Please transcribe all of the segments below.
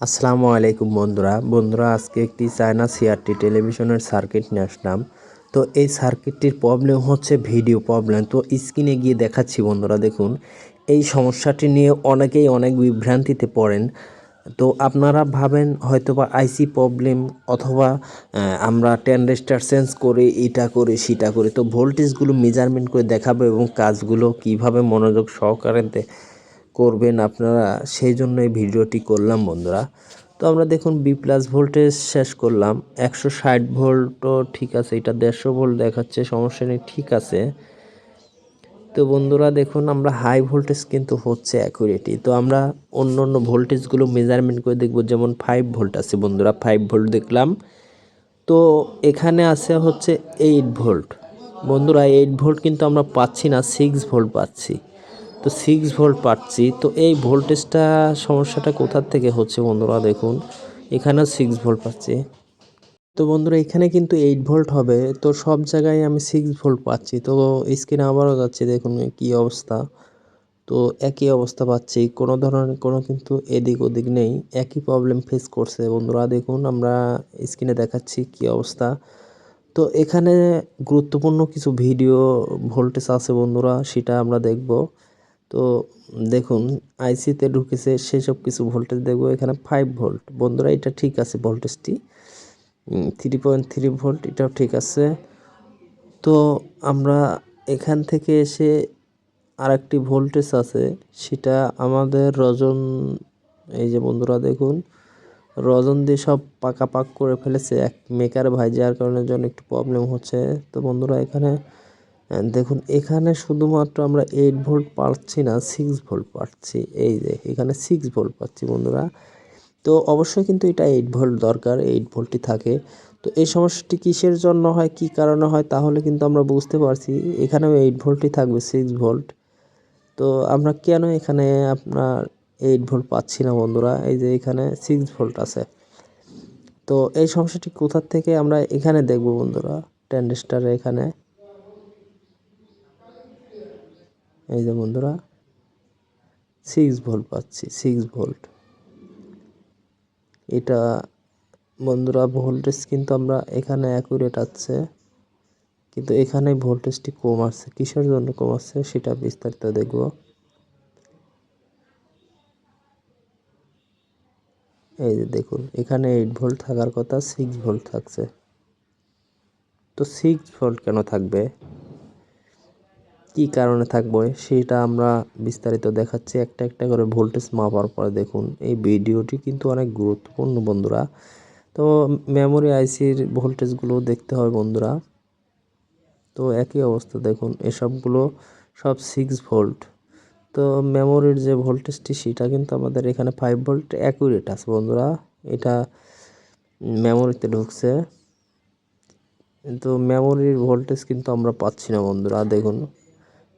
আসসালামু আলাইকুম বন্ধুরা। বন্ধুরা, আজকে একটি চায়না সিআরটি টেলিভিশনের সার্কিট নিয়ে আসলাম। তো এই সার্কিটটির প্রবলেম হচ্ছে ভিডিও প্রবলেম তো স্ক্রিনে গিয়ে দেখাচ্ছি বন্ধুরা, দেখুন। এই সমস্যাটি নিয়ে অনেকেই অনেক বিভ্রান্তিতে পড়েন। তো আপনারা ভাবেন হয়তোবা আইসি প্রবলেম অথবা আমরা টেন্ডেস্টার চেঞ্জ করে, এটা করে, সেটা করে। তো ভোল্টেজগুলো মেজারমেন্ট করে দেখাবো এবং কাজগুলো কীভাবে মনোযোগ সহকারে করবেন আপনারা, সেই জন্য এই ভিডিওটি করলাম বন্ধুরা। তো আমরা দেখুন বি প্লাস ভোল্টেজ শেষ করলাম। একশো ষাট ভোল্টও ঠিক আছে, এটা দেড়শো ভোল্ট দেখাচ্ছে, সমস্যা নেই, ঠিক আছে। তো বন্ধুরা দেখুন, আমরা হাই ভোল্টেজ কিন্তু হচ্ছে অ্যাকুরেটি তো আমরা অন্য অন্য ভোল্টেজগুলো মেজারমেন্ট করে দেখব, যেমন ফাইভ ভোল্ট আছে বন্ধুরা ফাইভ ভোল্ট দেখলাম। তো এখানে আছে হচ্ছে এইট ভোল্ট বন্ধুরা এইট ভোল্ট কিন্তু আমরা পাচ্ছি না সিক্স ভোল্ট পাচ্ছি। তো সিক্স ভোল্ট পাচ্ছি। তো এই ভোল্টেজটা সমস্যাটা কোথার থেকে হচ্ছে বন্ধুরা দেখুন। এখানেও সিক্স ভোল্ট পাচ্ছি। তো বন্ধুরা এখানে কিন্তু এইট ভোল্ট হবে। তো সব জায়গায় আমি সিক্স ভোল্ট পাচ্ছি। তো স্ক্রিনে আবারও যাচ্ছে দেখুন কি অবস্থা। তো একই অবস্থা পাচ্ছি। কোনো ধরনের কোনো কিন্তু এদিক ওদিক নেই। একই প্রবলেম ফেস করছে বন্ধুরা দেখুন। আমরা স্ক্রিনে দেখাচ্ছি কি অবস্থা। তো এখানে গুরুত্বপূর্ণ কিছু ভিডিও ভোল্টেজ আছে বন্ধুরা, সেটা আমরা দেখব। তো দেখুন আইসিতে ঢুকেছে, সেসব কিছু ভোল্টেজ দেখব। এখানে ফাইভ ভোল্ট বন্ধুরা, এটা ঠিক আছে ভোল্টেজটি থ্রি পয়েন্ট থ্রি ভোল্ট এটাও ঠিক আছে। তো আমরা এখান থেকে এসে আর একটি ভোল্টেজ আছে, সেটা আমাদের রজন, এই যে বন্ধুরা দেখুন, রজন দিয়ে সব পাকা পাক করে ফেলেছে এক মেকার ভাই, যার কারণে জন্য একটু প্রবলেম হচ্ছে। তো বন্ধুরা, এখানে দেখুন, এখানে শুধুমাত্র আমরা এইট ভোল্ট পাচ্ছি না সিক্স ভোল্ট পাচ্ছি। এই যে, এখানে সিক্স ভোল্ট পাচ্ছি বন্ধুরা। তো অবশ্যই কিন্তু এটা এইট ভোল্ট দরকার এইট ভোল্টই থাকে। তো এই সমস্যাটি কিসের জন্য হয়, কি কারণে হয়, তাহলে কিন্তু আমরা বুঝতে পারছি। এখানেও এইট ভোল্টই থাকবে সিক্স ভোল্ট তো আমরা কেন এখানে আপনার এইট ভোল্ট পাচ্ছি না বন্ধুরা? এই যে এখানে সিক্স ভোল্ট আছে। তো এই সমস্যাটি কোথার থেকে আমরা এখানে দেখব বন্ধুরা? ট্যান্ডেস্টারে এখানে। এই যে বন্ধুরা সিক্স ভোল্ট পাচ্ছি সিক্স ভোল্ট এটা বন্ধুরা ভোল্টেজ কিন্তু আমরা এখানে অ্যাকুরেট আছে, কিন্তু এখানে ভোল্টেজটি কম আসছে কিসের জন্য কম আসছে সেটা বিস্তারিত দেখব। এই যে দেখুন, এখানে এইট ভোল্ট থাকার কথা সিক্স ভোল্ট থাকছে। তো সিক্স ভোল্ট কেন থাকবে? কি কারণে থাকবে, সেটা আমরা বিস্তারিত দেখাচ্ছি। একটা একটা করে ভোল্টেজ মাপার পরে দেখুন, এই ভিডিওটি কিন্তু অনেক গুরুত্বপূর্ণ বন্ধুরা। তো মেমোরি আইসির ভোল্টেজগুলো দেখতে হয় বন্ধুরা। তো একই অবস্থা দেখুন, এসবগুলো সব সিক্স ভোল্ট তো মেমোরির যে ভোল্টেজটি সেটা কিন্তু আমাদের এখানে ফাইভ ভোল্ট অ্যাকুরেট আছে বন্ধুরা। এটা মেমোরিতে ঢুকছে। কিন্তু মেমোরির ভোল্টেজ কিন্তু আমরা পাচ্ছি না বন্ধুরা, দেখুন।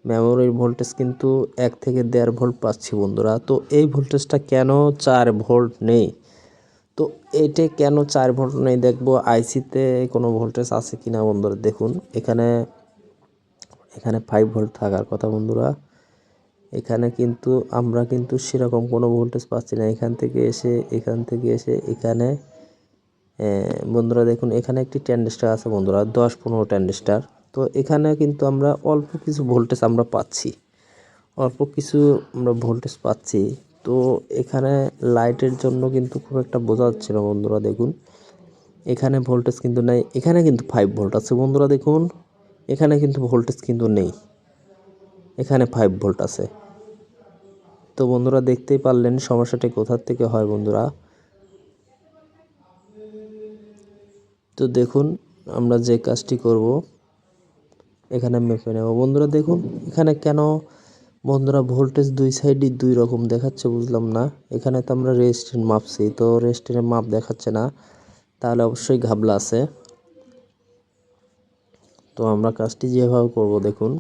মেমোরির ভোল্টেজ কিন্তু এক থেকে দেড় ভোল্ট পাচ্ছি বন্ধুরা। তো এই ভোল্টেজটা কেন চার ভোল্ট নেই? তো এটা কেন চার ভোল্ট নেই দেখব আইসিতে কোনো ভোল্টেজ আছে কি না বন্ধুরা দেখুন। এখানে এখানে ফাইভ ভোল্ট থাকার কথা বন্ধুরা। এখানে কিন্তু আমরা কিন্তু সেরকম কোনো ভোল্টেজ পাচ্ছি না। এখান থেকে এসে, এখান থেকে এসে, এখানে বন্ধুরা দেখুন এখানে একটি ট্যান্ডেস্টার আছে বন্ধুরা, দশ পনেরো ট্যান্ডেস্টার তো এখানে কিন্তু আমরা অল্প কিছু ভোল্টেজ আমরা পাচ্ছি। অল্প কিছু আমরা ভোল্টেজ পাচ্ছি। তো এখানে লাইটের জন্য কিন্তু খুব একটা বোঝা যাচ্ছে না বন্ধুরা, দেখুন। এখানে ভোল্টেজ কিন্তু নেই, এখানে কিন্তু ফাইভ ভোল্ট আছে বন্ধুরা, দেখুন। এখানে কিন্তু ভোল্টেজ কিন্তু নেই। এখানে ফাইভ ভোল্ট আছে। তো বন্ধুরা, দেখতেই পারলেন সমস্যাটি কোথার থেকে হয় বন্ধুরা? তো দেখুন, আমরা যে কাজটি করব এখানে মেপে নেব। বন্ধুরা দেখুন, এখানে কেন বন্ধুরা ভোল্টেজ দুই সাইডই দুই রকম দেখাচ্ছে বুঝলাম না। এখানে তো আমরা রেজিস্ট্রেন্ট মাপছি, তো রেজিস্ট্রেন্টের মাপ দেখাচ্ছে না। তাহলে অবশ্যই ঘাবলা আছে। তো আমরা কাজটি যেভাবে করব, দেখুন।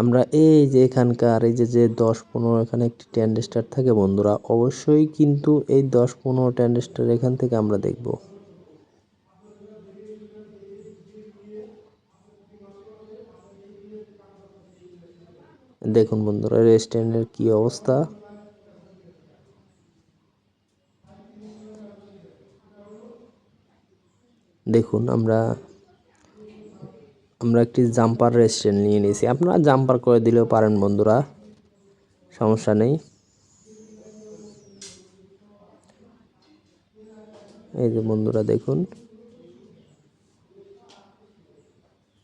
আমরা এই যে এখানকার, এই যে যে দশ পনেরো এখানে একটি ট্যান্ডেস্টার থাকে বন্ধুরা, অবশ্যই কিন্তু এই দশ পনেরো ট্যান্ডেস্টার এখান থেকে আমরা দেখব। দেখুন বন্ধুরা রেস্টুরেন্টের কি অবস্থা? দেখুন, আমরা আমরা একটি জাম্পার রেস্টুরেন্ট নিয়ে নিয়েছি। আপনারা জাম্পার করে দিলেও পারেন বন্ধুরা, সমস্যা নেই। এই যে বন্ধুরা, দেখুন।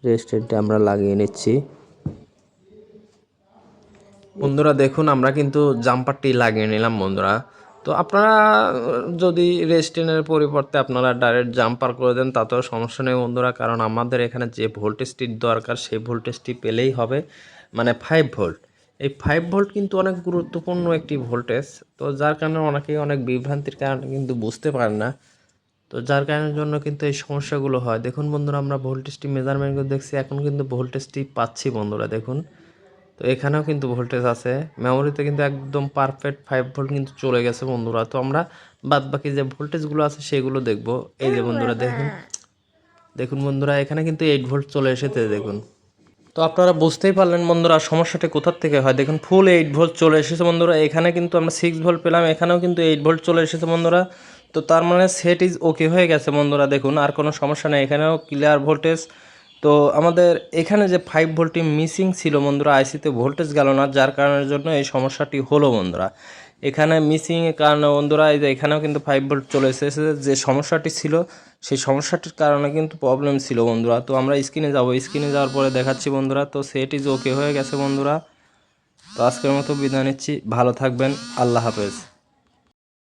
রেস্টুরেন্টে আমরা লাগিয়ে নিচ্ছি। বন্ধুরা, দেখুন, আমরা কিন্তু জাম্পারটি লাগিয়ে নিলাম, বন্ধুরা। তো আপনারা, যদি রেস্টুরেন্টের পরিবর্তে আপনারা ডাইরেক্ট জাম্পার করে দেন, তাতেও সমস্যা নেই, বন্ধুরা, কারণ আমাদের এখানে যে ভোল্টেজটির দরকার, সেই ভোল্টেজটি পেলেই হবে মানে ফাইভ ভোল্ট এই ফাইভ ভোল্ট কিন্তু অনেক গুরুত্বপূর্ণ একটি ভোল্টেজ। তো যার কারণে অনেকেই অনেক বিভ্রান্তির কারণে কিন্তু বুঝতে পারে না। তো যার কারণের জন্য কিন্তু এই সমস্যাগুলো হয়। দেখুন, বন্ধুরা, আমরা ভোল্টেজটি মেজারমেন্ট করে দেখছি, এখন কিন্তু ভোল্টেজটি পাচ্ছি, বন্ধুরা, দেখুন। তো এখানেও কিন্তু ভোল্টেজ আছে। মেমোরিতে কিন্তু একদম পারফেক্ট ফাইভ ভোল্ট কিন্তু চলে গেছে বন্ধুরা। তো আমরা বাদ বাকি যে ভোল্টেজগুলো আছে সেগুলো দেখব। এই যে বন্ধুরা দেখুন। দেখুন বন্ধুরা এখানে কিন্তু এইট ভোল্ট চলে এসেছে দেখুন। তো আপনারা বুঝতেই পারলেন বন্ধুরা সমস্যাটা কোথার থেকে হয়? দেখুন ফুল এইট ভোল্ট চলে এসেছে বন্ধুরা। এখানে কিন্তু আমরা সিক্স ভোল্ট পেলাম এখানেও কিন্তু এইট ভোল্ট চলে এসেছে বন্ধুরা। তো তার মানে সেট ইজ ওকে হয়ে গেছে বন্ধুরা দেখুন। আর কোনো সমস্যা নেই এখানেও ক্লিয়ার ভোল্টেজ তো আমাদের এখানে যে ফাইভ ভোল্টটি মিসিং ছিল বন্ধুরা আইসিতে ভোল্টেজ গেল না, যার কারণের জন্য এই সমস্যাটি হলো বন্ধুরা। এখানে মিসিংয়ের কারণে বন্ধুরা, এই যে এখানেও কিন্তু ফাইভ ভোল্ট চলে এসেছে যে সমস্যাটি ছিল, সেই সমস্যাটির কারণে কিন্তু প্রবলেম ছিল বন্ধুরা। তো আমরা স্ক্রিনে যাব স্ক্রিনে যাওয়ার পরে দেখাচ্ছি বন্ধুরা, তো সেট ইজ ওকে হয়ে গেছে বন্ধুরা। তো আজকের মতো বিদায় নিচ্ছি, ভালো থাকবেন, আল্লাহ হাফেজ।